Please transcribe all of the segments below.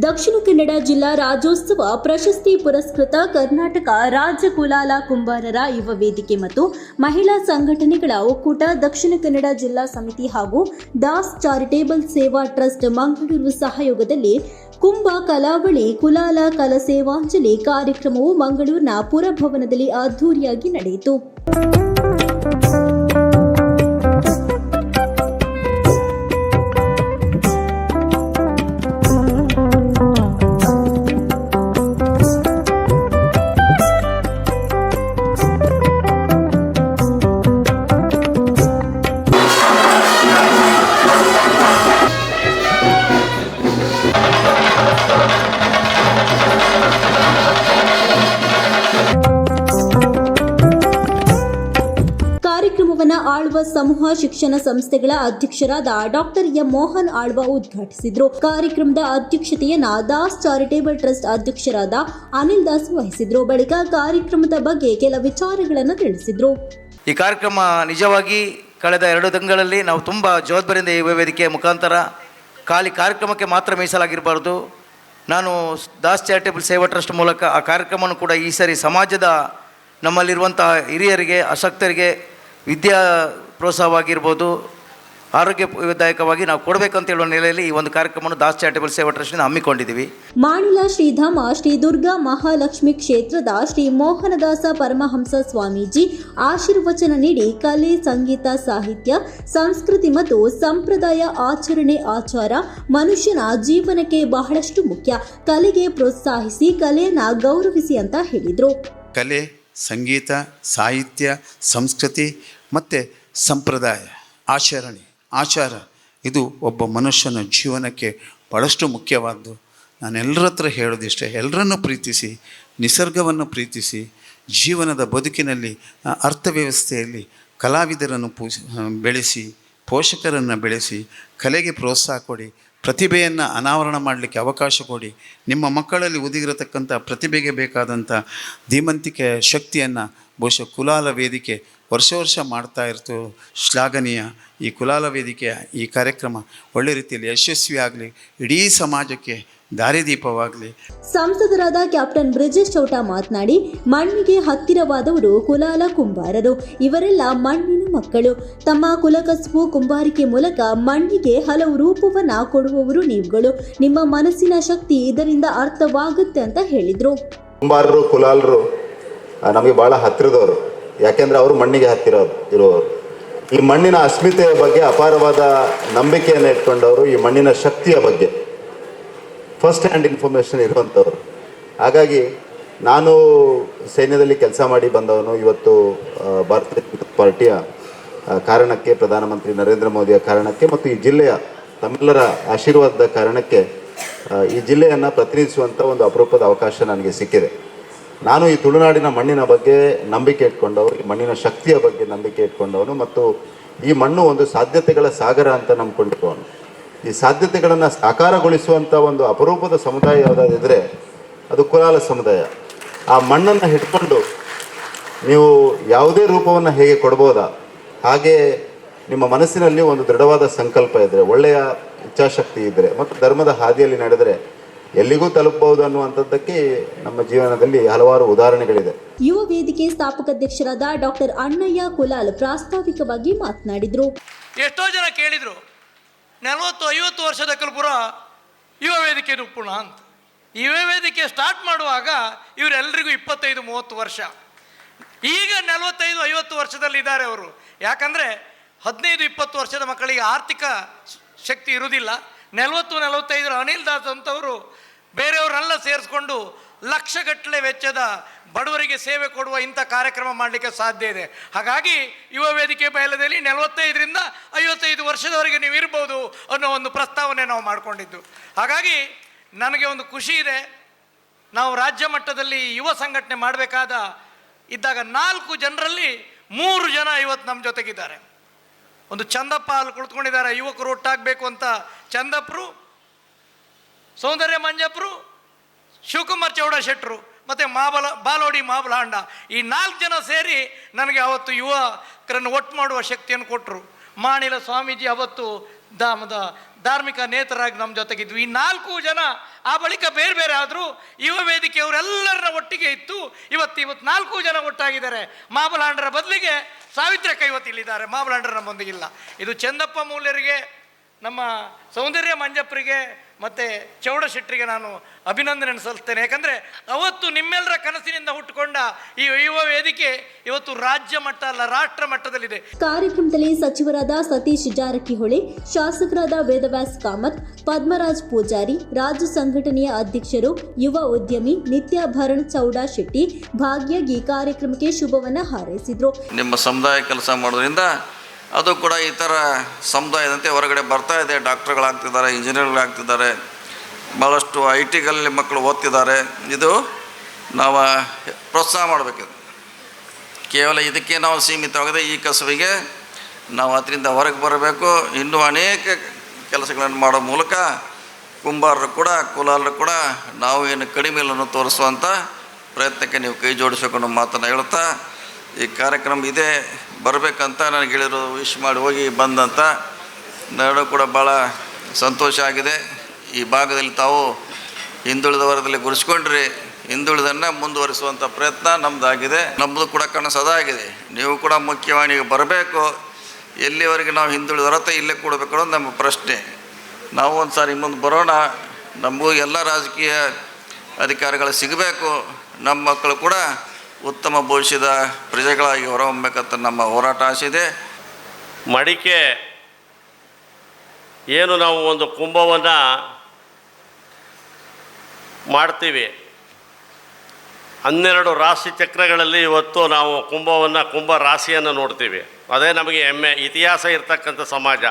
ದಕ್ಷಿಣ ಕನ್ನಡ ಜಿಲ್ಲಾ ರಾಜ್ಯೋತ್ಸವ ಪ್ರಶಸ್ತಿ ಪುರಸ್ಕೃತ ಕರ್ನಾಟಕ ರಾಜ್ಯ ಕುಲಾಲ ಕುಂಬಾರರ ಯುವ ವೇದಿಕೆ ಮತ್ತು ಮಹಿಳಾ ಸಂಘಟನೆಗಳ ಒಕ್ಕೂಟ ದಕ್ಷಿಣ ಕನ್ನಡ ಜಿಲ್ಲಾ ಸಮಿತಿ ಹಾಗೂ ದಾಸ್ ಚಾರಿಟೇಬಲ್ ಸೇವಾ ಟ್ರಸ್ಟ್ ಮಂಗಳೂರು ಸಹಯೋಗದಲ್ಲಿ ಕುಂಭ ಕಲಾವಳಿ ಕುಲಾಲ ಕಲಸೇವಾಂಜಲಿ ಕಾರ್ಯಕ್ರಮವು ಮಂಗಳೂರಿನ ಪುರಭವನದಲ್ಲಿ ಅದ್ದೂರಿಯಾಗಿ ನಡೆಯಿತು. ಸಮೂಹ ಶಿಕ್ಷಣ ಸಂಸ್ಥೆಗಳ ಅಧ್ಯಕ್ಷರಾದ ಡಾಕ್ಟರ್ ಎಂ ಮೋಹನ್ ಆಳ್ವ ಉದ್ಘಾಟಿಸಿದ್ರು. ಕಾರ್ಯಕ್ರಮದ ಅಧ್ಯಕ್ಷತೆಯನ್ನ ದಾಸ್ ಚಾರಿಟೇಬಲ್ ಟ್ರಸ್ಟ್ ಅಧ್ಯಕ್ಷರಾದ ಅನಿಲ್ ದಾಸ್ ವಹಿಸಿದ್ರು. ಬಳಿಕ ಕಾರ್ಯಕ್ರಮದ ಬಗ್ಗೆ ಕೆಲ ವಿಚಾರಗಳನ್ನು ತಿಳಿಸಿದ್ರು. ಈ ಕಾರ್ಯಕ್ರಮ ನಿಜವಾಗಿ ಕಳೆದ ಎರಡು ತಿಂಗಳಲ್ಲಿ ನಾವು ತುಂಬ ಜವಾಬ್ದಾರಿಯಿಂದ ಈ ವೇದಿಕೆಯ ಮುಖಾಂತರ ಖಾಲಿ ಕಾರ್ಯಕ್ರಮಕ್ಕೆ ಮಾತ್ರ ಮೀಸಲಾಗಿರಬಾರ್ದು. ನಾನು ದಾಸ್ ಚಾರಿಟೇಬಲ್ ಸೇವಾ ಟ್ರಸ್ಟ್ ಮೂಲಕ ಆ ಕಾರ್ಯಕ್ರಮವನ್ನು ಕೂಡ ಈ ಸರಿ ಸಮಾಜದ ನಮ್ಮಲ್ಲಿರುವಂತಹ ಹಿರಿಯರಿಗೆ, ಅಶಕ್ತರಿಗೆ, ವಿದ್ಯಾ ಪ್ರೋತ್ಸಾಹವಾಗಿರ್ಬೋದು. ಆರೋಗ್ಯದಾಯಕವಾಗಿ ನಾವು ಕೊಡಬೇಕಂತ ಹೇಳುವ ನೆಲೆಯಲ್ಲಿ ಈ ಒಂದು ಕಾರ್ಯಕ್ರಮವನ್ನು ದಾಸ್ ಚಾರಿಟೇಬಲ್ ಸೇವಾ ಟ್ರಸ್ಟಿಂದ ಹಮ್ಮಿಕೊಂಡಿದ್ದೀವಿ. ಮಾಣಿಲ ಶ್ರೀಧಾಮ ಶ್ರೀ ದುರ್ಗಾ ಮಹಾಲಕ್ಷ್ಮಿ ಕ್ಷೇತ್ರದ ಶ್ರೀ ಮೋಹನದಾಸ ಪರಮಹಂಸ ಸ್ವಾಮೀಜಿ ಆಶೀರ್ವಚನ ನೀಡಿ ಕಲೆ ಸಂಗೀತ ಸಾಹಿತ್ಯ ಸಂಸ್ಕೃತಿ ಮತ್ತು ಸಂಪ್ರದಾಯ ಆಚರಣೆ ಆಚಾರ ಮನುಷ್ಯನ ಜೀವನಕ್ಕೆ ಬಹಳಷ್ಟು ಮುಖ್ಯ. ಕಲೆಗೆ ಪ್ರೋತ್ಸಾಹಿಸಿ ಕಲೆಯನ್ನು ಗೌರವಿಸಿ ಅಂತ ಹೇಳಿದರು. ಕಲೆ ಸಂಗೀತ ಸಾಹಿತ್ಯ ಸಂಸ್ಕೃತಿ ಮತ್ತು ಸಂಪ್ರದಾಯ, ಆಚರಣೆ, ಆಚಾರ, ಇದು ಒಬ್ಬ ಮನುಷ್ಯನ ಜೀವನಕ್ಕೆ ಭಾಳಷ್ಟು ಮುಖ್ಯವಾದ್ದು. ನಾನು ಎಲ್ಲರ ಹತ್ರ ಹೇಳೋದಿಷ್ಟೇ ಎಲ್ಲರನ್ನು ಪ್ರೀತಿಸಿ, ನಿಸರ್ಗವನ್ನು ಪ್ರೀತಿಸಿ, ಜೀವನದ ಬದುಕಿನಲ್ಲಿ ಅರ್ಥವ್ಯವಸ್ಥೆಯಲ್ಲಿ ಕಲಾವಿದರನ್ನು ಪೂಜಿ ಬೆಳೆಸಿ, ಪೋಷಕರನ್ನು ಬೆಳೆಸಿ, ಕಲೆಗೆ ಪ್ರೋತ್ಸಾಹ ಕೊಡಿ, ಪ್ರತಿಭೆಯನ್ನು ಅನಾವರಣ ಮಾಡಲಿಕ್ಕೆ ಅವಕಾಶ ಕೊಡಿ, ನಿಮ್ಮ ಮಕ್ಕಳಲ್ಲಿ ಉದಿಗಿರತಕ್ಕಂಥ ಪ್ರತಿಭೆಗೆ ಬೇಕಾದಂಥ ಧೀಮಂತಿಕೆಯ ಶಕ್ತಿಯನ್ನು, ಬಹುಶಃ ಕುಲಾಲ ವೇದಿಕೆ ವರ್ಷ ವರ್ಷ ಮಾಡ್ತಾ ಇರ್ತು. ಶ್ಲಾಘನೀಯ. ಈ ಕುಲಾಲ ವೇದಿಕೆಯ ಈ ಕಾರ್ಯಕ್ರಮ ಒಳ್ಳೆ ರೀತಿಯಲ್ಲಿ ಯಶಸ್ವಿ ಆಗಲಿ ಇಡೀ ಸಮಾಜಕ್ಕೆ ದಾರಿದೀಪವಾಗಲಿ. ಸಂಸದರಾದ ಕ್ಯಾಪ್ಟನ್ ಬ್ರಿಜೇಶ್ ಚೌಟ ಮಾತನಾಡಿ ಮಣ್ಣಿಗೆ ಹತ್ತಿರವಾದವರು ಕುಲಾಲ ಕುಂಬಾರರು. ಇವರೆಲ್ಲ ಮಣ್ಣಿನ ಮಕ್ಕಳು. ತಮ್ಮ ಕುಲಕಸುಬು ಕುಂಬಾರಿಕೆ ಮೂಲಕ ಮಣ್ಣಿಗೆ ಹಲವು ರೂಪವನ್ನ ಕೊಡುವವರು ನೀವುಗಳು. ನಿಮ್ಮ ಮನಸ್ಸಿನ ಶಕ್ತಿ ಇದರಿಂದ ಅರ್ಥವಾಗುತ್ತೆ ಅಂತ ಹೇಳಿದ್ರು. ಕುಂಬಾರರು ಕುಲಾಲರು ನಮಗೆ ಬಹಳ ಹತ್ತಿರದವರು. ಯಾಕೆಂದರೆ ಅವರು ಮಣ್ಣಿಗೆ ಹತ್ತಿರ ಇರುವವರು. ಈ ಮಣ್ಣಿನ ಅಸ್ಮಿತೆಯ ಬಗ್ಗೆ ಅಪಾರವಾದ ನಂಬಿಕೆಯನ್ನು ಇಟ್ಕೊಂಡವರು ಈ ಮಣ್ಣಿನ ಶಕ್ತಿಯ ಬಗ್ಗೆ. ಫಸ್ಟ್ ಹ್ಯಾಂಡ್ ಇನ್ಫಾರ್ಮೇಷನ್ ಇರುವಂಥವ್ರು. ಹಾಗಾಗಿ ನಾನು ಸೈನ್ಯದಲ್ಲಿ ಕೆಲಸ ಮಾಡಿ ಬಂದವನು ಇವತ್ತು ಭಾರತೀಯ ಪಾರ್ಟಿಯ ಕಾರಣಕ್ಕೆ, ಪ್ರಧಾನಮಂತ್ರಿ ನರೇಂದ್ರ ಮೋದಿಯ ಕಾರಣಕ್ಕೆ ಮತ್ತು ಈ ಜಿಲ್ಲೆಯ ತಮ್ಮೆಲ್ಲರ ಆಶೀರ್ವಾದದ ಕಾರಣಕ್ಕೆ ಈ ಜಿಲ್ಲೆಯನ್ನು ಪ್ರತಿನಿಧಿಸುವಂಥ ಒಂದು ಅಪರೂಪದ ಅವಕಾಶ ನನಗೆ ಸಿಕ್ಕಿದೆ. ನಾನು ಈ ತುಳುನಾಡಿನ ಮಣ್ಣಿನ ಬಗ್ಗೆ ನಂಬಿಕೆ ಇಟ್ಕೊಂಡವರು, ಈ ಮಣ್ಣಿನ ಶಕ್ತಿಯ ಬಗ್ಗೆ ನಂಬಿಕೆ ಇಟ್ಕೊಂಡವನು ಮತ್ತು ಈ ಮಣ್ಣು ಒಂದು ಸಾಧ್ಯತೆಗಳ ಸಾಗರ ಅಂತ ನಂಬ್ಕೊಂಡಿರುವವನು. ಈ ಸಾಧ್ಯತೆಗಳನ್ನು ಸಾಕಾರಗೊಳಿಸುವಂಥ ಒಂದು ಅಪರೂಪದ ಸಮುದಾಯ ಯಾವುದಾದಿದ್ದರೆ ಅದು ಕುಲಾಲ ಸಮುದಾಯ. ಆ ಮಣ್ಣನ್ನು ಹಿಡ್ಕೊಂಡು ನೀವು ಯಾವುದೇ ರೂಪವನ್ನು ಹೇಗೆ ಕೊಡ್ಬೋದಾ? ಹಾಗೆ ನಿಮ್ಮ ಮನಸ್ಸಿನಲ್ಲಿ ಒಂದು ದೃಢವಾದ ಸಂಕಲ್ಪ ಇದ್ದರೆ ಒಳ್ಳೆಯ ಇಚ್ಛಾಶಕ್ತಿ ಇದ್ದರೆ ಮತ್ತು ಧರ್ಮದ ಹಾದಿಯಲ್ಲಿ ನಡೆದರೆ ಎಲ್ಲಿಗೂ ತಲುಪಬಹುದು ಅನ್ನುವಂಥದ್ದಕ್ಕೆ ನಮ್ಮ ಜೀವನದಲ್ಲಿ ಹಲವಾರು ಉದಾಹರಣೆಗಳಿದೆ. ಯುವ ವೇದಿಕೆ ಸ್ಥಾಪಕಾಧ್ಯಕ್ಷರಾದ ಡಾಕ್ಟರ್ ಅಣ್ಣಯ್ಯ ಕುಲಾಲ್ ಪ್ರಾಸ್ತಾವಿಕವಾಗಿ ಮಾತನಾಡಿದ್ರು. ಎಷ್ಟೋ ಜನ ಕೇಳಿದರು ನಲವತ್ತು ಐವತ್ತು ವರ್ಷದ ಕಲ್ಪುರ ಯುವ ವೇದಿಕೆ ರೂಪಣ ಅಂತ. ಯುವ ವೇದಿಕೆ ಸ್ಟಾರ್ಟ್ ಮಾಡುವಾಗ ಇವರೆಲ್ಲರಿಗೂ ಇಪ್ಪತ್ತೈದು ಮೂವತ್ತು ವರ್ಷ. ಈಗ ನಲವತ್ತೈದು ಐವತ್ತು ವರ್ಷದಲ್ಲಿದ್ದಾರೆ ಅವರು. ಯಾಕಂದರೆ ಹದಿನೈದು ಇಪ್ಪತ್ತು ವರ್ಷದ ಮಕ್ಕಳಿಗೆ ಆರ್ಥಿಕ ಶ- ಶಕ್ತಿ ಇರುವುದಿಲ್ಲ. ನಲವತ್ತು, ನಲವತ್ತೈದರ ಅನಿಲ್ ದಾಸ್ ಅಂತವರು ಬೇರೆಯವರೆಲ್ಲ ಸೇರಿಸ್ಕೊಂಡು ಲಕ್ಷಗಟ್ಟಲೆ ವೆಚ್ಚದ ಬಡವರಿಗೆ ಸೇವೆ ಕೊಡುವ ಇಂಥ ಕಾರ್ಯಕ್ರಮ ಮಾಡಲಿಕ್ಕೆ ಸಾಧ್ಯ ಇದೆ. ಹಾಗಾಗಿ ಯುವ ವೇದಿಕೆ ಬಯಲದಲ್ಲಿ ನಲವತ್ತೈದರಿಂದ ಐವತ್ತೈದು ವರ್ಷದವರೆಗೆ ನೀವು ಇರ್ಬೋದು ಅನ್ನೋ ಒಂದು ಪ್ರಸ್ತಾವನೆ ನಾವು ಮಾಡಿಕೊಂಡಿದ್ದು. ಹಾಗಾಗಿ ನನಗೆ ಒಂದು ಖುಷಿ ಇದೆ. ನಾವು ರಾಜ್ಯ ಮಟ್ಟದಲ್ಲಿ ಯುವ ಸಂಘಟನೆ ಮಾಡಬೇಕಾದ ಇದ್ದಾಗ ನಾಲ್ಕು ಜನರಲ್ಲಿ ಮೂರು ಜನ ಇವತ್ತು ನಮ್ಮ ಜೊತೆಗಿದ್ದಾರೆ. ಒಂದು ಚಂದಪ್ಪ ಅಲ್ಲಿ ಕುಳಿತುಕೊಂಡಿದ್ದಾರೆ, ಯುವಕರು ಒಟ್ಟಾಗಬೇಕು ಅಂತ. ಚಂದಪ್ರು, ಸೌಂದರ್ಯ ಮಂಜಪ್ರು, ಶಿವಕುಮಾರ್ ಚೌಡ ಶೆಟ್ಟರು ಮತ್ತು ಮಾಬಲ, ಬಾಲೋಡಿ ಮಾಬಲಾಂಡ. ಈ ನಾಲ್ಕು ಜನ ಸೇರಿ ನನಗೆ ಅವತ್ತು ಯುವಕರನ್ನು ಒಟ್ಟು ಮಾಡುವ ಶಕ್ತಿಯನ್ನು ಕೊಟ್ಟರು ಮಾಣಿಲ ಸ್ವಾಮೀಜಿ ಅವತ್ತು ಧಾಮದ ಧಾರ್ಮಿಕ ನೇತರಾಗಿ ನಮ್ಮ ಜೊತೆಗಿದ್ವು. ಈ ನಾಲ್ಕು ಜನ ಆ ಬಳಿಕ ಬೇರೆ ಬೇರೆ ಆದರೂ ಯುವ ವೇದಿಕೆಯವರೆಲ್ಲರ ಒಟ್ಟಿಗೆ ಇತ್ತು. ಇವತ್ತು ಇವತ್ತು ನಾಲ್ಕು ಜನ ಒಟ್ಟಾಗಿದ್ದಾರೆ. ಮಾಬಲಾಂಡರ ಬದಲಿಗೆ ಸಾವಿತ್ರಿ ಇವತ್ತು ಇಲ್ಲಿದ್ದಾರೆ. ಮಾಬಲಾಂಡರ ನಮ್ಮೊಂದಿಗಿಲ್ಲ. ಇದು ಚಂದಪ್ಪ ಮೂಲ್ಯರಿಗೆ, ನಮ್ಮ ಸೌಂದರ್ಯ ಮಂಜಪ್ಪರಿಗೆ ಮತ್ತು ಚೌಡ ಶೆಟ್ಟರಿಗೆ ನಾನು ಅಭಿನಂದನೆ ಸಲ್ಲಿಸ್ತೇನೆ. ಯಾಕಂದರೆ ಅವತ್ತು ನಿಮ್ಮೆಲ್ಲರ ಕನಸಿನಿಂದ ಹುಟ್ಟುಕೊಂಡ ಈ ಯುವ ವೇದಿಕೆ ಇವತ್ತು ರಾಜ್ಯ ಮಟ್ಟ ಅಲ್ಲ ರಾಷ್ಟ್ರ ಮಟ್ಟದಲ್ಲಿದೆ. ಕಾರ್ಯಕ್ರಮದಲ್ಲಿ ಸಚಿವರಾದ ಸತೀಶ್ ಜಾರಕಿಹೊಳಿ ಶಾಸಕರಾದ ವೇದವ್ಯಾಸ್ ಕಾಮತ್ ಪದ್ಮರಾಜ್ ಪೂಜಾರಿ ರಾಜ್ಯ ಸಂಘಟನೆಯ ಅಧ್ಯಕ್ಷರು ಯುವ ಉದ್ಯಮಿ ನಿತ್ಯಾಭರಣ್ ಚೌಡಾ ಶೆಟ್ಟಿ ಭಾಗ್ಯಾಗಿ ಕಾರ್ಯಕ್ರಮಕ್ಕೆ ಶುಭವನ್ನ ಹಾರೈಸಿದ್ರು. ನಿಮ್ಮ ಸಮುದಾಯ ಕೆಲಸ ಮಾಡೋದ್ರಿಂದ ಅದು ಕೂಡ ಇತರ ಸಮುದಾಯದಂತೆ ಹೊರಗಡೆ ಬರ್ತಾ ಇದೆ. ಡಾಕ್ಟರ್ಗಳಾಗ್ತಿದ್ದಾರೆ, ಇಂಜಿನಿಯರ್ಗಳಾಗ್ತಿದ್ದಾರೆ ಭಾಳಷ್ಟು ಐ ಟಿಗಳಲ್ಲಿ ಮಕ್ಕಳು ಓದ್ತಿದ್ದಾರೆ. ಇದು ನಾವು ಪ್ರೋತ್ಸಾಹ ಮಾಡಬೇಕಿದೆ ಕೇವಲ ಇದಕ್ಕೆ ನಾವು ಸೀಮಿತವಾಗದೆ ಈ ಕಸುವಿಗೆ ನಾವು ಅದರಿಂದ ಹೊರಗೆ ಬರಬೇಕು. ಇನ್ನೂ ಅನೇಕ ಕೆಲಸಗಳನ್ನು ಮಾಡೋ ಮೂಲಕ ಕುಂಬಾರರು ಕೂಡ, ಕುಲಾರರು ಕೂಡ ನಾವು ಏನು ಕಡಿಮೆ ಇಲ್ಲನ್ನು ತೋರಿಸುವಂಥ ಪ್ರಯತ್ನಕ್ಕೆ ನೀವು ಕೈ ಜೋಡಿಸಬೇಕು ಅನ್ನೋ ಮಾತನ್ನು ಹೇಳ್ತಾ ಈ ಕಾರ್ಯಕ್ರಮ ಇದೆ. ಬರಬೇಕಂತ ನನಗೆ ಹೇಳಿರೋ ವಿಶ್ ಮಾಡಿ ಹೋಗಿ ಬಂದಂತ. ನಾನು ಕೂಡ ಭಾಳ ಸಂತೋಷ ಆಗಿದೆ. ಈ ಭಾಗದಲ್ಲಿ ತಾವು ಹಿಂದುಳಿದ ವರ್ಗದಲ್ಲಿ ಗುರುಸ್ಕೊಂಡ್ರಿ ಹಿಂದುಳಿದನ್ನು ಮುಂದುವರಿಸುವಂಥ ಪ್ರಯತ್ನ ನಮ್ಮದಾಗಿದೆ ನಮ್ಮದು ಕೂಡ ಕನಸು ಅದಾಗಿದೆ ನೀವು ಕೂಡ ಮುಖ್ಯವಾಣಿಗೆ ಬರಬೇಕು. ಎಲ್ಲಿವರೆಗೆ ನಾವು ಹಿಂದುಳಿದರತ್ತ ಇಲ್ಲೇ ಕೊಡಬೇಕು ಅನ್ನೋದು ನಮ್ಮ ಪ್ರಶ್ನೆ. ನಾವು ಒಂದು ಸಾರಿ ಮುಂದೆ ಬರೋಣ. ನಮಗೂ ಎಲ್ಲ ರಾಜಕೀಯ ಅಧಿಕಾರಿಗಳು ಸಿಗಬೇಕು. ನಮ್ಮ ಮಕ್ಕಳು ಕೂಡ ಉತ್ತಮ ಭವಿಷ್ಯದ ಪ್ರಜೆಗಳಾಗಿ ಹೊರಹೊಮ್ಮಬೇಕಂತ ನಮ್ಮ ಹೋರಾಟ ಆಸೆ ಇದೆ. ಮಡಿಕೆ ಏನು ನಾವು ಒಂದು ಕುಂಭವನ್ನು ಮಾಡ್ತೀವಿ. ಹನ್ನೆರಡು ರಾಶಿ ಚಕ್ರಗಳಲ್ಲಿ ಇವತ್ತು ನಾವು ಕುಂಭವನ್ನು, ಕುಂಭ ರಾಶಿಯನ್ನು ನೋಡ್ತೀವಿ. ಅದೇ ನಮಗೆ ಹೆಮ್ಮೆ, ಇತಿಹಾಸ ಇರತಕ್ಕಂಥ ಸಮಾಜ.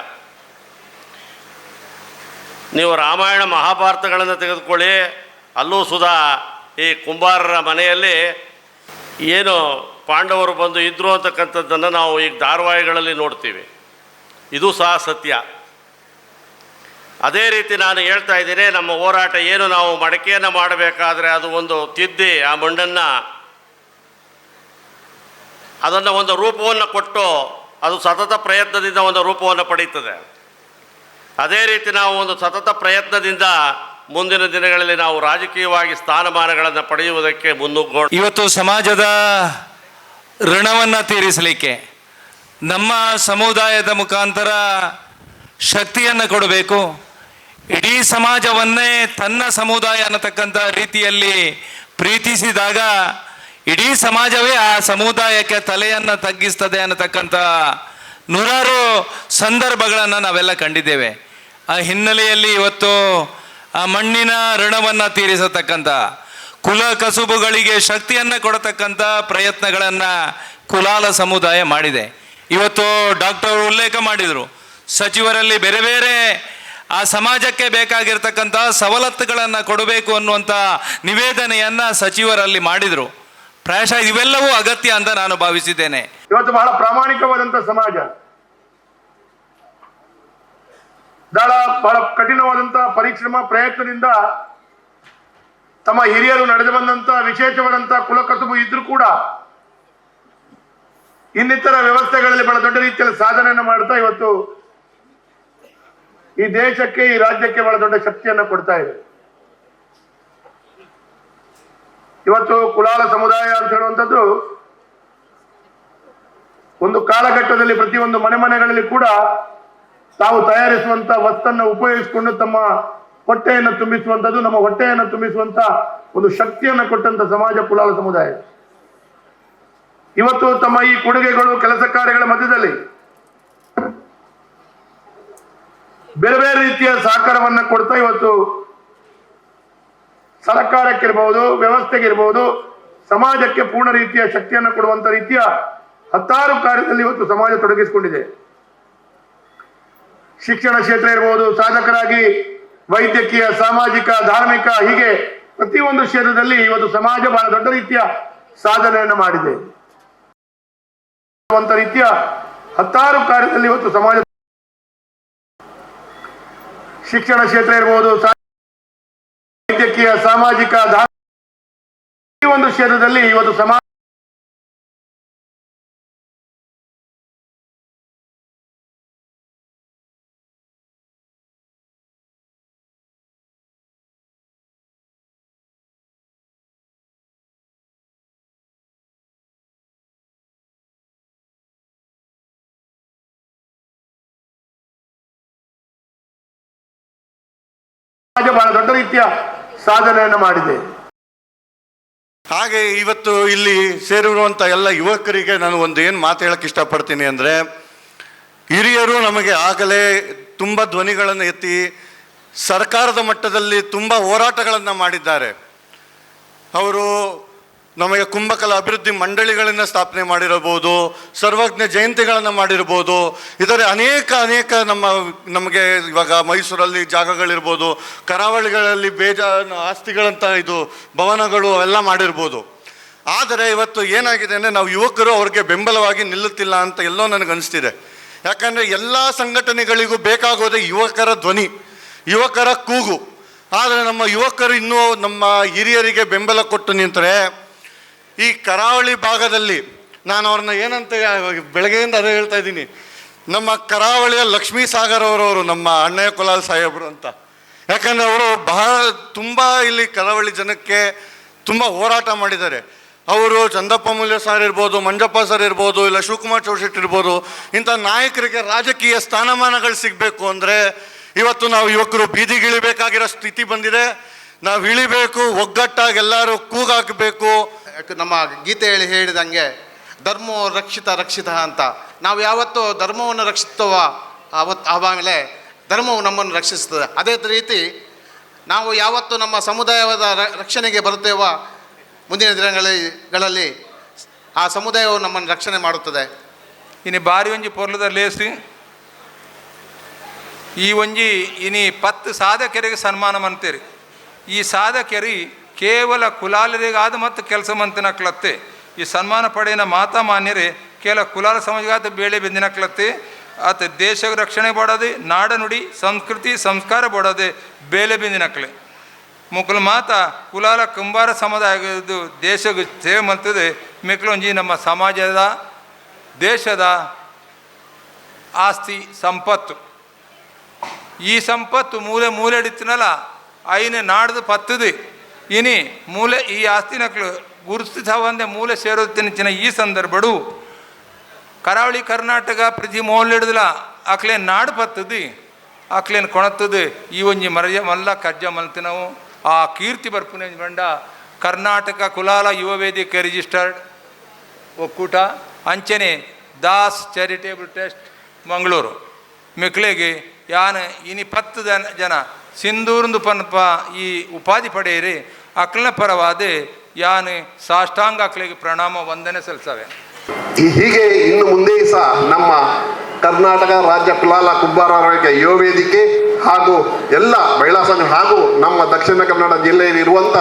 ನೀವು ರಾಮಾಯಣ ಮಹಾಭಾರತಗಳನ್ನು ತೆಗೆದುಕೊಳ್ಳಿ, ಅಲ್ಲೂ ಸುಧಾ ಈ ಕುಂಬಾರರ ಮನೆಯಲ್ಲಿ ಏನು ಪಾಂಡವರು ಬಂದು ಇದ್ದರು ಅಂತಕ್ಕಂಥದ್ದನ್ನು ನಾವು ಈಗ ಧಾರಾವಾಹಿಗಳಲ್ಲಿ ನೋಡ್ತೀವಿ. ಇದು ಸಹ ಸತ್ಯ. ಅದೇ ರೀತಿ ನಾನು ಹೇಳ್ತಾ ಇದ್ದೀನಿ, ನಮ್ಮ ಹೋರಾಟ ಏನು ನಾವು ಮಡಕೆಯನ್ನು ಮಾಡಬೇಕಾದ್ರೆ ಅದು ಒಂದು ತಿದ್ದಿ, ಆ ಮಣ್ಣನ್ನು ಅದನ್ನು ಒಂದು ರೂಪವನ್ನು ಕೊಟ್ಟು ಅದು ಸತತ ಪ್ರಯತ್ನದಿಂದ ಒಂದು ರೂಪವನ್ನು ಪಡೀತದೆ. ಅದೇ ರೀತಿ ನಾವು ಒಂದು ಸತತ ಪ್ರಯತ್ನದಿಂದ ಮುಂದಿನ ದಿನಗಳಲ್ಲಿ ನಾವು ರಾಜಕೀಯವಾಗಿ ಸ್ಥಾನಮಾನಗಳನ್ನು ಪಡೆಯುವುದಕ್ಕೆ ಮುನ್ನುಗ್ಗೋ ಇವತ್ತು ಸಮಾಜದ ಋಣವನ್ನು ತೀರಿಸಲಿಕ್ಕೆ ನಮ್ಮ ಸಮುದಾಯದ ಮುಖಾಂತರ ಶಕ್ತಿಯನ್ನು ಕೊಡಬೇಕು. ಇಡೀ ಸಮಾಜವನ್ನೇ ತನ್ನ ಸಮುದಾಯ ಅನ್ನತಕ್ಕಂಥ ರೀತಿಯಲ್ಲಿ ಪ್ರೀತಿಸಿದಾಗ ಇಡೀ ಸಮಾಜವೇ ಆ ಸಮುದಾಯಕ್ಕೆ ತಲೆಯನ್ನು ತಗ್ಗಿಸ್ತದೆ ಅನ್ನತಕ್ಕಂಥ ನೂರಾರು ಸಂದರ್ಭಗಳನ್ನು ನಾವೆಲ್ಲ ಕಂಡಿದ್ದೇವೆ. ಆ ಹಿನ್ನೆಲೆಯಲ್ಲಿ ಇವತ್ತು ಆ ಮಣ್ಣಿನ ಋಣವನ್ನು ತೀರಿಸತಕ್ಕಂಥ ಕುಲ ಕಸುಬುಗಳಿಗೆ ಶಕ್ತಿಯನ್ನು ಕೊಡತಕ್ಕಂಥ ಪ್ರಯತ್ನಗಳನ್ನು ಕುಲಾಲ ಸಮುದಾಯ ಮಾಡಿದೆ. ಇವತ್ತು ಡಾಕ್ಟರ್ ಉಲ್ಲೇಖ ಮಾಡಿದರು, ಸಚಿವರಲ್ಲಿ ಬೇರೆ ಬೇರೆ ಆ ಸಮಾಜಕ್ಕೆ ಬೇಕಾಗಿರ್ತಕ್ಕಂಥ ಸವಲತ್ತುಗಳನ್ನು ಕೊಡಬೇಕು ಅನ್ನುವಂಥ ನಿವೇದನೆಯನ್ನು ಸಚಿವರಲ್ಲಿ ಮಾಡಿದರು. ಪ್ರಾಯಶಃ ಇವೆಲ್ಲವೂ ಅಗತ್ಯ ಅಂತ ನಾನು ಭಾವಿಸಿದ್ದೇನೆ. ಇವತ್ತು ಬಹಳ ಪ್ರಾಮಾಣಿಕವಾದಂಥ ಸಮಾಜ. ಬಹಳ ಬಹಳ ಕಠಿಣವಾದಂತಹ ಪರಿಶ್ರಮ, ಪ್ರಯತ್ನದಿಂದ ತಮ್ಮ ಹಿರಿಯರು ನಡೆದು ಬಂದಂತ ವಿಶೇಷವಾದಂತ ಕುಲಕಸುಬು ಇದ್ರೂ ಕೂಡ ಇನ್ನಿತರ ವ್ಯವಸ್ಥೆಗಳಲ್ಲಿ ಬಹಳ ದೊಡ್ಡ ರೀತಿಯಲ್ಲಿ ಸಾಧನೆಯನ್ನು ಮಾಡ್ತಾ ಇವತ್ತು ಈ ದೇಶಕ್ಕೆ, ಈ ರಾಜ್ಯಕ್ಕೆ ಬಹಳ ದೊಡ್ಡ ಶಕ್ತಿಯನ್ನು ಕೊಡ್ತಾ ಇದೆ. ಇವತ್ತು ಕುಲಾಲ ಸಮುದಾಯ ಅಂತ ಹೇಳುವಂಥದ್ದು ಒಂದು ಕಾಲಘಟ್ಟದಲ್ಲಿ ಪ್ರತಿಯೊಂದು ಮನೆ ಮನೆಗಳಲ್ಲಿ ಕೂಡ ತಾವು ತಯಾರಿಸುವಂತ ವಸ್ತನ್ನ ಉಪಯೋಗಿಸಿಕೊಂಡು ತಮ್ಮ ಹೊಟ್ಟೆಯನ್ನು ತುಂಬಿಸುವಂತದ್ದು ನಮ್ಮ ಹೊಟ್ಟೆಯನ್ನು ತುಂಬಿಸುವಂತ ಒಂದು ಶಕ್ತಿಯನ್ನು ಕೊಟ್ಟಂತ ಸಮಾಜ ಕುಲಾಲ ಸಮುದಾಯ. ಇವತ್ತು ತಮ್ಮ ಈ ಕೊಡುಗೆಗಳು, ಕೆಲಸ ಕಾರ್ಯಗಳ ಮಧ್ಯದಲ್ಲಿ ಬೇರೆ ಬೇರೆ ರೀತಿಯ ಸಹಕಾರವನ್ನು ಕೊಡ್ತಾ ಇವತ್ತು ಸರ್ಕಾರಕ್ಕಿರ್ಬಹುದು ವ್ಯವಸ್ಥೆಗಿರ್ಬಹುದು ಸಮಾಜಕ್ಕೆ ಪೂರ್ಣ ರೀತಿಯ ಶಕ್ತಿಯನ್ನು ಕೊಡುವಂತ ರೀತಿಯ ಹತ್ತಾರು ಕಾರ್ಯದಲ್ಲಿ ಇವತ್ತು ಸಮಾಜ ತೊಡಗಿಸಿಕೊಂಡಿದೆ. ಶಿಕ್ಷಣ ಕ್ಷೇತ್ರ ಇರ್ಬೋದು, ಸಾಧಕರಾಗಿ ವೈದ್ಯಕೀಯ, ಸಾಮಾಜಿಕ, ಧಾರ್ಮಿಕ, ಹೀಗೆ ಪ್ರತಿಯೊಂದು ಕ್ಷೇತ್ರದಲ್ಲಿ ಇವತ್ತು ಸಮಾಜ ಬಹಳ ದೊಡ್ಡ ರೀತಿಯ ಸಾಧನೆಯನ್ನು ಮಾಡಿದೆ. ರೀತಿಯ ಹತ್ತಾರು ಕಾರ್ಯದಲ್ಲಿ ಇವತ್ತು ಸಮಾಜ ಶಿಕ್ಷಣ ಕ್ಷೇತ್ರ ಇರ್ಬೋದು ವೈದ್ಯಕೀಯ, ಸಾಮಾಜಿಕ, ಧಾರ್ಮಿಕ, ಪ್ರತಿಯೊಂದು ಕ್ಷೇತ್ರದಲ್ಲಿ ಇವತ್ತು ಸಮಾಜ ಸಮಾಜ ಬಹಳ ದೊಡ್ಡ ರೀತಿಯ ಸಾಧನೆಯನ್ನು ಮಾಡಿದೆ. ಹಾಗೆ ಇವತ್ತು ಇಲ್ಲಿ ಸೇರಿರುವಂಥ ಎಲ್ಲ ಯುವಕರಿಗೆ ನಾನು ಒಂದು ಏನು ಮಾತು ಹೇಳಕ್ಕೆ ಇಷ್ಟಪಡ್ತೀನಿ ಅಂದರೆ, ಹಿರಿಯರು ನಮಗೆ ಆಗಲೇ ತುಂಬ ಧ್ವನಿಗಳನ್ನು ಎತ್ತಿ ಸರ್ಕಾರದ ಮಟ್ಟದಲ್ಲಿ ತುಂಬ ಹೋರಾಟಗಳನ್ನು ಮಾಡಿದ್ದಾರೆ. ಅವರು ನಮಗೆ ಕುಂಭಕಲ ಅಭಿವೃದ್ಧಿ ಮಂಡಳಿಗಳನ್ನು ಸ್ಥಾಪನೆ ಮಾಡಿರಬಹುದು, ಸರ್ವಜ್ಞ ಜಯಂತಿಗಳನ್ನು ಮಾಡಿರ್ಬೋದು ಇದರ ಅನೇಕ ಅನೇಕ ನಮ್ಮ, ನಮಗೆ ಇವಾಗ ಮೈಸೂರಲ್ಲಿ ಜಾಗಗಳಿರ್ಬೋದು, ಕರಾವಳಿಗಳಲ್ಲಿ ಬೇಜ, ಆಸ್ತಿಗಳಂತ ಇದು ಭವನಗಳು ಅವೆಲ್ಲ ಮಾಡಿರ್ಬೋದು. ಆದರೆ ಇವತ್ತು ಏನಾಗಿದೆ ಅಂದರೆ ನಾವು ಯುವಕರು ಅವ್ರಿಗೆ ಬೆಂಬಲವಾಗಿ ನಿಲ್ಲುತ್ತಿಲ್ಲ ಅಂತ ಎಲ್ಲೋ ನನಗನ್ನಿಸ್ತಿದೆ ಯಾಕಂದರೆ ಎಲ್ಲ ಸಂಘಟನೆಗಳಿಗೂ ಬೇಕಾಗೋದೇ ಯುವಕರ ಧ್ವನಿ, ಯುವಕರ ಕೂಗು. ಆದರೆ ನಮ್ಮ ಯುವಕರು ಇನ್ನೂ ನಮ್ಮ ಹಿರಿಯರಿಗೆ ಬೆಂಬಲ ಕೊಟ್ಟು ನಿಂತರೆ ಈ ಕರಾವಳಿ ಭಾಗದಲ್ಲಿ ನಾನು ಅವ್ರನ್ನ ಏನಂತ ಬೆಳಗ್ಗೆಯಿಂದ ಅದೇ ಹೇಳ್ತಾ ಇದ್ದೀನಿ. ನಮ್ಮ ಕರಾವಳಿಯ ಲಕ್ಷ್ಮೀ ಸಾಗರ್ ಅವರವರು ನಮ್ಮ ಅಣ್ಣಯ್ಯ ಕುಲಾಲ್ ಸಾಹೇಬರು ಅಂತ. ಯಾಕಂದರೆ ಅವರು ಬಹಳ ತುಂಬ ಇಲ್ಲಿ ಕರಾವಳಿ ಜನಕ್ಕೆ ತುಂಬ ಹೋರಾಟ ಮಾಡಿದ್ದಾರೆ. ಅವರು ಚಂದಪ್ಪ ಮೂಲ್ಯ ಸರ್ ಇರ್ಬೋದು, ಮಂಜಪ್ಪ ಸರ್ ಇರ್ಬೋದು, ಇಲ್ಲ ಶಿವಕುಮಾರ್ ಚೌಶೆಟ್ ಇರ್ಬೋದು, ಇಂಥ ನಾಯಕರಿಗೆ ರಾಜಕೀಯ ಸ್ಥಾನಮಾನಗಳು ಸಿಗಬೇಕು ಅಂದರೆ ಇವತ್ತು ನಾವು ಯುವಕರು ಬೀದಿಗಿಳಿಬೇಕಾಗಿರೋ ಸ್ಥಿತಿ ಬಂದಿದೆ. ನಾವು ಇಳಿಬೇಕು, ಒಗ್ಗಟ್ಟಾಗಿ ಎಲ್ಲರೂ ಕೂಗಾಕಬೇಕು. ನಮ್ಮ ಗೀತೆ ಹೇಳಿ ಹೇಳಿದಂಗೆ ಧರ್ಮೋ ರಕ್ಷಿತ ರಕ್ಷಿತ ಅಂತ. ನಾವು ಯಾವತ್ತು ಧರ್ಮವನ್ನು ರಕ್ಷಿಸ್ತವ ಅವತ್ತು ಆಮೇಲೆ ಧರ್ಮವು ನಮ್ಮನ್ನು ರಕ್ಷಿಸ್ತದೆ ಅದೇ ರೀತಿ ನಾವು ಯಾವತ್ತು ನಮ್ಮ ಸಮುದಾಯದ ರಕ್ಷಣೆಗೆ ಬರುತ್ತೇವೋ ಮುಂದಿನ ದಿನಗಳಲ್ಲಿ ಆ ಸಮುದಾಯವು ನಮ್ಮನ್ನು ರಕ್ಷಣೆ ಮಾಡುತ್ತದೆ. ಇನಿ ಬಾರಿ ಒಂಜಿ ಪೊರ್ಲದ ಲೇಸಿ ಈ ಒಂಜಿ ಇನಿ ಪತ್ತು ಸಾಧಕರಿಗೆ ಸನ್ಮಾನ ಅಂತೀರಿ ಈ ಸಾಧಕರಿ ಕೇವಲ ಕುಲಾಲರಿಗಾದ ಮತ್ತು ಕೆಲಸ ಮಂತನಕ್ಲತ್ತೆ ಈ ಸನ್ಮಾನ ಪಡೆಯಿನ ಮಾತಾ ಮಾನ್ಯರೇ, ಕೇವಲ ಕುಲಾಲ ಸಮಾಜಗಾದ ಬೇಳೆ ಬೆಂದಿನಕ್ಲತ್ತೆ ಆತ ದೇಶ ರಕ್ಷಣೆ ಮಾಡೋದೆ ನಾಡ ನುಡಿ, ಸಂಸ್ಕೃತಿ, ಸಂಸ್ಕಾರ ಬಡದೆ ಬೇಲೆ ಬೆಂದಿನಕ್ಲೆ ಮುಕ್ಕಲು ಮಾತ, ಕುಲಾಲ ಕುಂಬಾರ ಸಮುದಾಯದ್ದು ದೇಶಕ್ಕೆ ಸೇವೆ ಮಂತದೆ ಮಿಕ್ಲೊಂಜಿ ನಮ್ಮ ಸಮಾಜದ, ದೇಶದ ಆಸ್ತಿ ಸಂಪತ್ತು. ಈ ಸಂಪತ್ತು ಮೂಲೆ ಮೂಲೆ ಹಿಡಿತಿನಲ್ಲ ಐನೇ ನಾಡ್ದು ಪತ್ತದು. ಇನಿ ಮೂಲೆ ಈ ಆಸ್ತಿ ನಕಲು ಗುರುತಿಸವಂದೆ ಮೂಲೆ ಸೇರೋತಿನ ಈ ಸಂದರ್ಭಡು. ಕರಾವಳಿ ಕರ್ನಾಟಕ ಪ್ರತಿ ಮೋಲ್ ಹಿಡಿದಲ, ಆಕ್ಲೇನು ನಾಡು ಪತ್ತದು, ಆಕ್ಲೇನು ಕೊಣತ್ತದೆ ಈ ಒಂಜಿ ಮರಜ ಮಲ್ಲ ಕಜ್ಜ ಮಲ್ತಿನವು. ಆ ಕೀರ್ತಿ ಬರ್ಪುನೆ ಬಂಡ ಕರ್ನಾಟಕ ಕುಲಾಲ ಯುವ ವೇದಿಕೆ ರಿಜಿಸ್ಟರ್ಡ್ ಒಕ್ಕೂಟ, ಅಂಚನೆ ದಾಸ್ ಚಾರಿಟೇಬಲ್ ಟ್ರಸ್ಟ್, ಮಂಗಳೂರು. ಮಿಕ್ಲೆಗೆ ಯಾನ ಇನಿ ಪತ್ತು ಜನ. ಸಿಂಧೂರಂದು ಪನ್ಪ ಈ ಉಪಾಧಿ ಪಡೆಯಿರಿ. ಅಕ್ಲನ ಪರವಾದೆ ಯಾನೆ ಸಾಷ್ಟಾಂಗ ಅಕ್ಲಿಗೆ ಪ್ರಣಾಮ ವಂದನೆ ಸಲ್ಲಿಸವೆ ಹೀಗೆ ಇನ್ನು ಮುಂದೆ ಸಹ ನಮ್ಮ ಕರ್ನಾಟಕ ರಾಜ್ಯ ಕುಲಾಲ ಕುಬ್ಬಾರ ಯುವ ವೇದಿಕೆ ಹಾಗೂ ಎಲ್ಲ ಮಹಿಳಾ ಸಂಘ ಹಾಗೂ ನಮ್ಮ ದಕ್ಷಿಣ ಕನ್ನಡ ಜಿಲ್ಲೆಯಲ್ಲಿ ಇರುವಂಥ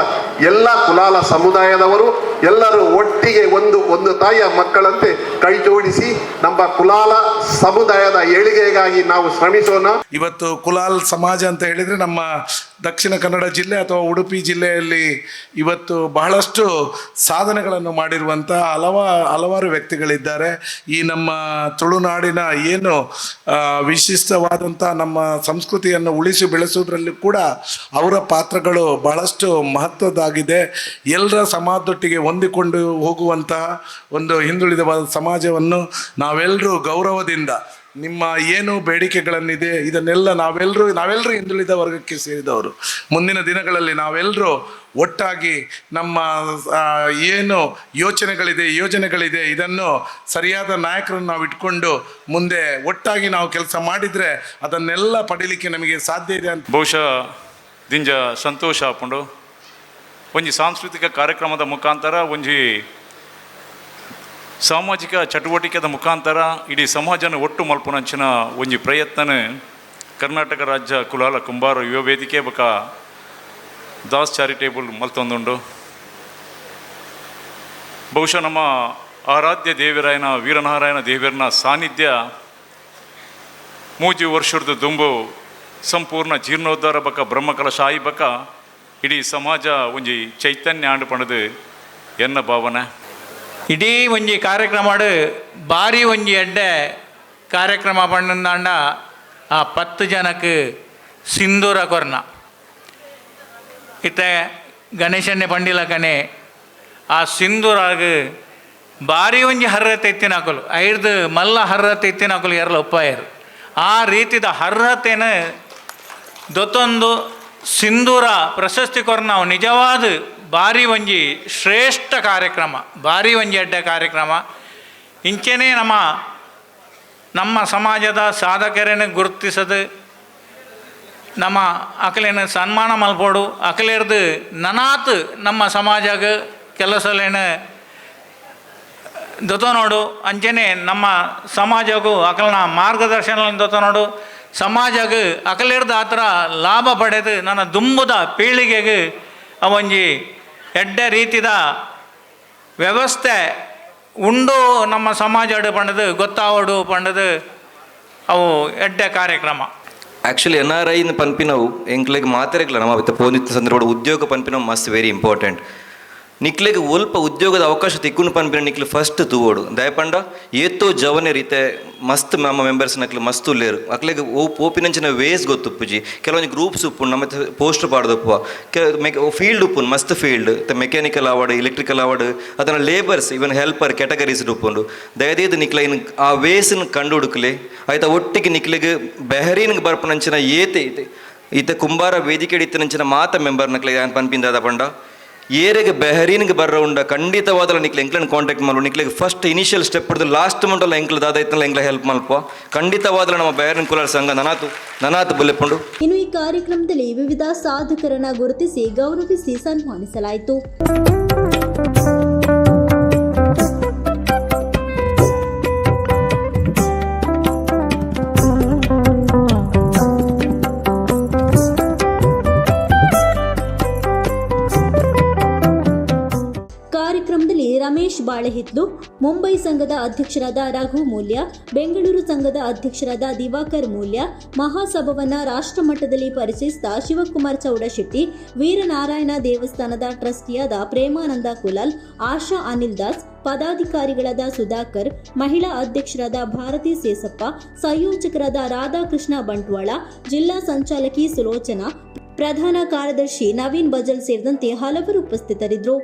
ಎಲ್ಲ ಕುಲಾಲ ಸಮುದಾಯದವರು ಎಲ್ಲರೂ ಒಟ್ಟಿಗೆ ಒಂದು ಒಂದು ತಾಯಿಯ ಮಕ್ಕಳಂತೆ ಕೈ ಜೋಡಿಸಿ ನಮ್ಮ ಕುಲಾಲ ಸಮುದಾಯದ ಏಳಿಗೆಗಾಗಿ ನಾವು ಶ್ರಮಿಸೋಣ. ಇವತ್ತು ಕುಲಾಲ್ ಸಮಾಜ ಅಂತ ಹೇಳಿದ್ರೆ ನಮ್ಮ ದಕ್ಷಿಣ ಕನ್ನಡ ಜಿಲ್ಲೆ ಅಥವಾ ಉಡುಪಿ ಜಿಲ್ಲೆಯಲ್ಲಿ ಇವತ್ತು ಬಹಳಷ್ಟು ಸಾಧನೆಗಳನ್ನು ಮಾಡಿರುವಂತಹ ಹಲವ ಹಲವಾರು ವ್ಯಕ್ತಿಗಳಿದ್ದಾರೆ. ಈ ನಮ್ಮ ತುಳುನಾಡಿನ ಏನು ವಿಶಿಷ್ಟವಾದಂಥ ನಮ್ಮ ಸಂಸ್ಕೃತಿಯನ್ನು ಉಳಿಸಿ ಬೆಳೆಸೋದ್ರಲ್ಲಿ ಕೂಡ ಅವರ ಪಾತ್ರಗಳು ಬಹಳಷ್ಟು ಮಹತ್ವದ್ದಾಗಿದೆ. ಎಲ್ಲರ ಸಮಾಜದೊಟ್ಟಿಗೆ ಹೊಂದಿಕೊಂಡು ಹೋಗುವಂತಹ ಒಂದು ಹಿಂದುಳಿದ ಸಮಾಜವನ್ನು ನಾವೆಲ್ಲರೂ ಗೌರವದಿಂದ, ನಿಮ್ಮ ಏನು ಬೇಡಿಕೆಗಳನ್ನಿದೆ ಇದನ್ನೆಲ್ಲ ನಾವೆಲ್ಲರೂ ನಾವೆಲ್ಲರೂ ಹಿಂದುಳಿದ ವರ್ಗಕ್ಕೆ ಸೇರಿದವರು. ಮುಂದಿನ ದಿನಗಳಲ್ಲಿ ನಾವೆಲ್ಲರೂ ಒಟ್ಟಾಗಿ ನಮ್ಮ ಏನು ಯೋಚನೆಗಳಿದೆ, ಯೋಜನೆಗಳಿದೆ, ಇದನ್ನು ಸರಿಯಾದ ನಾಯಕರನ್ನು ನಾವು ಇಟ್ಕೊಂಡು ಮುಂದೆ ಒಟ್ಟಾಗಿ ನಾವು ಕೆಲಸ ಮಾಡಿದರೆ ಅದನ್ನೆಲ್ಲ ಪಡೀಲಿಕ್ಕೆ ನಮಗೆ ಸಾಧ್ಯ ಇದೆ ಅಂತ. ಬಹುಶಃ ದಿಂಜ ಸಂತೋಷ ಹಾಕೊಂಡು ಒಂಜಿ ಸಾಂಸ್ಕೃತಿಕ ಕಾರ್ಯಕ್ರಮದ ಮುಖಾಂತರ, ಒಂಜಿ ಸಾಮಾಜಿಕ ಚಟುವಟಿಕೆದ ಮುಖಾಂತರ ಇಡೀ ಸಮಾಜನ ಒಟ್ಟು ಮಲ್ಪನಂಚಿನ ಒಂಜಿ ಪ್ರಯತ್ನನೇ ಕರ್ನಾಟಕ ರಾಜ್ಯ ಕುಲಾಲ ಕುಂಬಾರ ಯುವ ವೇದಿಕೆ ಬಕ ದಾಸ್ ಚಾರಿಟೇಬಲ್ ಮಲ್ತೊಂದುಂಡು ಬಹುಶಃ ನಮ್ಮ ಆರಾಧ್ಯ ದೇವರಾಯನ, ವೀರನಾರಾಯಣ ದೇವರನ ಸಾನ್ನಿಧ್ಯ ಮೂಜಿ ವರ್ಷದ ದುಂಬು ಸಂಪೂರ್ಣ ಜೀರ್ಣೋದ್ಧಾರ ಬಕ ಬ್ರಹ್ಮಕಲಶಾಯಿ ಬಕ ಇಡೀ ಸಮಾಜ ಒಂಜಿ ಚೈತನ್ಯ ಆಂಡು ಪಣದು ಎನ್ನ ಭಾವನೆ. ಇಡೀ ಒಂಜಿ ಕಾರ್ಯಕ್ರಮ ಭಾರಿ ಒಂಜಿ ಎಡ್ಡೆ ಕಾರ್ಯಕ್ರಮ ಪಣ್ಣಂದಾಂಡ ಆ ಪತ್ತು ಜನಕ್ಕೆ ಸಿಂಧೂರ ಕೊರ್ನ. ಇತ್ತೆ ಗಣೇಶನ್ನೇ ಪಂಡಿಲ ಕಣೆ. ಆ ಸಿಂಧೂರಾಗ ಭಾರಿ ಒಂಜಿ ಹರ್ರತೆ ಎತ್ತಿನ ಹಾಕಲು ಐರ್ದು ಮಲ್ಲ ಹರ್ರತೆ ಎತ್ತಿನ ಹಾಕಲು ಎರಲ ಒಪ್ಪಾಯರು ಆ ರೀತಿದ ಹರ್ರತೆನ ದೊತ್ತೊಂದು ಸಿಂಧೂರ ಪ್ರಶಸ್ತಿ ಕೊರ ನಾವು ನಿಜವಾದ ಭಾರಿ ಒಂಜಿ ಶ್ರೇಷ್ಠ ಕಾರ್ಯಕ್ರಮ, ಭಾರಿ ಒಂಜಿ ಅಡ್ಡ ಕಾರ್ಯಕ್ರಮ. ಇಂಚೆನೇ ನಮ್ಮ ನಮ್ಮ ಸಮಾಜದ ಸಾಧಕರನ್ನು ಗುರುತಿಸದು ನಮ್ಮ ಅಕಲೇನ ಸನ್ಮಾನ ಮಲ್ಪೋಡು. ಅಕಲೇರ್ದು ನನಾತ್ ನಮ್ಮ ಸಮಾಜಗ ಕೆಲಸಲೇನ ದೊತನೋಡು ಅಂಚನೆ ನಮ್ಮ ಸಮಾಜಗೂ ಅಕಲನ ಮಾರ್ಗದರ್ಶನ ದೊತನೋಡು ಸಮಾಜಗ ಅಕಲೇರ್ದ ಹತ್ರ ಲಾಭ ಪಡೆದು ನನ್ನ ದುಂಬುದ ಪೀಳಿಗೆಗೆ ಅವಂಜಿ ಎಡ್ಡ ರೀತಿದ ವ್ಯವಸ್ಥೆ ಉಂಡು ನಮ್ಮ ಸಮಾಜ ಪಂಡದು, ಗೊತ್ತಾವಡು ಪಂಡದು ಅವು ಎಡ್ಡೆ ಕಾರ್ಯಕ್ರಮ. ಆ್ಯಕ್ಚುಲಿ ಎನ್ ಆರ್ ಐನ ಪನ್ಪಿನವು ಎಂಕ್ಲೆಗ್ ಮಾತ್ರೆಗ್ಲ ನಮ್ಮ ಪೋನಿತ್ತ ಸಂದರ್ಭ ಉದ್ಯೋಗ ಪನ್ಪಿನವು ಮಸ್ತ್ ವೆರಿ ಇಂಪಾರ್ಟೆಂಟ್ ನಿಕ್ಲೆಗ್ ಒಲ್ಪ ಉದ್ಯೋಗದ ಅವಕಾಶ ತಿಕ್ಕುನು ಪನ್ಪಿನ ನಿಕ್ಲೆ ಫಸ್ಟ್ ತೂವೋಡು. ದಯಪಂಡ ಏತೋ ಜವನೆ ರೀತೆ ಮಸ್ತ್ ನಮ್ಮ ಮೆಂಬರ್ಸ್ ನಕ್ಲೆ ಮಸ್ತ್ ಉಲ್ಲೇರು. ಅಕ್ಲೆಗ್ ಓ ಪೋಪಿನಂಚಿನ ವೇಸ್ ಗೊತ್ತುಪ್ಪುಜಿ. ಕೆಲವೊಂದು ಗ್ರೂಪ್ಸ್ ಉಪ್ಪುಂಡು ನಮ್ಮ ಪೋಸ್ಟ್ ಮೆಕ್ ಫೀಲ್ಡ್ ಉಪ್ಪುಂಡು ಮಸ್ತ್ field mechanical award electrical award ಅದನ್ನು ಲೇಬರ್ಸ್ ಇವನ್ ಹೆಲ್ಪರ್ ಕ್ಯಾಟಗರೀಸ್ ಉಪ್ಪುಂಡು. ದಯದೇದು ನಿಕ್ಲೆ ಇನ್ ಆ ವೇಸನ್ ಕಂಡು ಹುಡುಕ್ಲೆ ಆಯ್ತಾ ಒಟ್ಟಿಗೆ ನಿಕ್ಲೆಗ್ ಬೆಹರೀನ್ಗೆ ಬರ್ಪನಂಚಿನ ಏತೆ ಐತೆ ಈತ ಕುಂಬಾರ ವೇದಿಕೆ ಇತ್ತಿನಂಚಿನ ಮಾತ ಮೆಂಬರ್ ನಕ್ಲೆ ಪನ್ಪಿಂದ ಪಂಡ ಏರೆಗೆ ಬೆಹರೀನ್ಗೆ ಬರ್ರ ಉಂಡ ಖಂಡಿತವಾದಲ್ಲ ನಿಕ್ಲೆ ಎಂಕ್ಲನ್ ಕಾಂಟ್ಯಾಕ್ಟ್ ಮಾಡು ನಿಕ್ಲೆಗೆ ಫಸ್ಟ್ ಇನಿಷಿಯಲ್ ಸ್ಟೆಪ್ ಹಿಡಿದು ಲಾಸ್ಟ್ ಮಂಟಲ್ಲ ಎಂಕ್ಲ ದಾದಾಯ್ತಲ್ಲ ಎಂಕ್ಲ ಹೆಲ್ಪ್ ಮಲ್ಪ ಖಂಡಿತವಾದಲ್ಲ ನಮ್ಮ ಬೆಹರಿನ್ ಕುಲರ್ ಸಂಘ ನನಾತು ನನಾತು ಬಲ್ಲೆಪುಂಡು ಇನ್ನು ಈ ಕಾರ್ಯಕ್ರಮದಲ್ಲಿ ವಿವಿಧ ಸಾಧಕರನ್ನ ಗುರುತಿಸಿ ಗೌರವಿಸಿ ಸನ್ಮಾನಿಸಲಾಯಿತು. ರಮೇಶ್ ಬಾಳೆಹಿತ್ಲು ಮುಂಬೈ ಸಂಘದ ಅಧ್ಯಕ್ಷರಾದ ರಘು ಮೂಲ್ಯ, ಬೆಂಗಳೂರು ಸಂಘದ ಅಧ್ಯಕ್ಷರಾದ ದಿವಾಕರ್ ಮೂಲ್ಯ, ಮಹಾಸಭವನ್ನ ರಾಷ್ಟ್ರಮಟ್ಟದಲ್ಲಿ ಪರಿಚಯಿಸಿದ ಶಿವಕುಮಾರ್ ಚೌಡಶೆಟ್ಟಿ, ವೀರನಾರಾಯಣ ದೇವಸ್ಥಾನದ ಟ್ರಸ್ಟಿಯಾದ ಪ್ರೇಮಾನಂದ ಕುಲಾಲ್, ಆಶಾ ಅನಿಲ್ ದಾಸ್, ಪದಾಧಿಕಾರಿಗಳಾದ ಸುಧಾಕರ್, ಮಹಿಳಾ ಅಧ್ಯಕ್ಷರಾದ ಭಾರತಿ ಸೇಸಪ್ಪ, ಸಂಯೋಜಕರಾದ ರಾಧಾಕೃಷ್ಣ ಬಂಟ್ವಾಳ, ಜಿಲ್ಲಾ ಸಂಚಾಲಕಿ ಸುಲೋಚನಾ, ಪ್ರಧಾನ ಕಾರ್ಯದರ್ಶಿ ನವೀನ್ ಬಜಲ್ ಸೇರಿದಂತೆ ಹಲವರು ಉಪಸ್ಥಿತರಿದ್ದರು.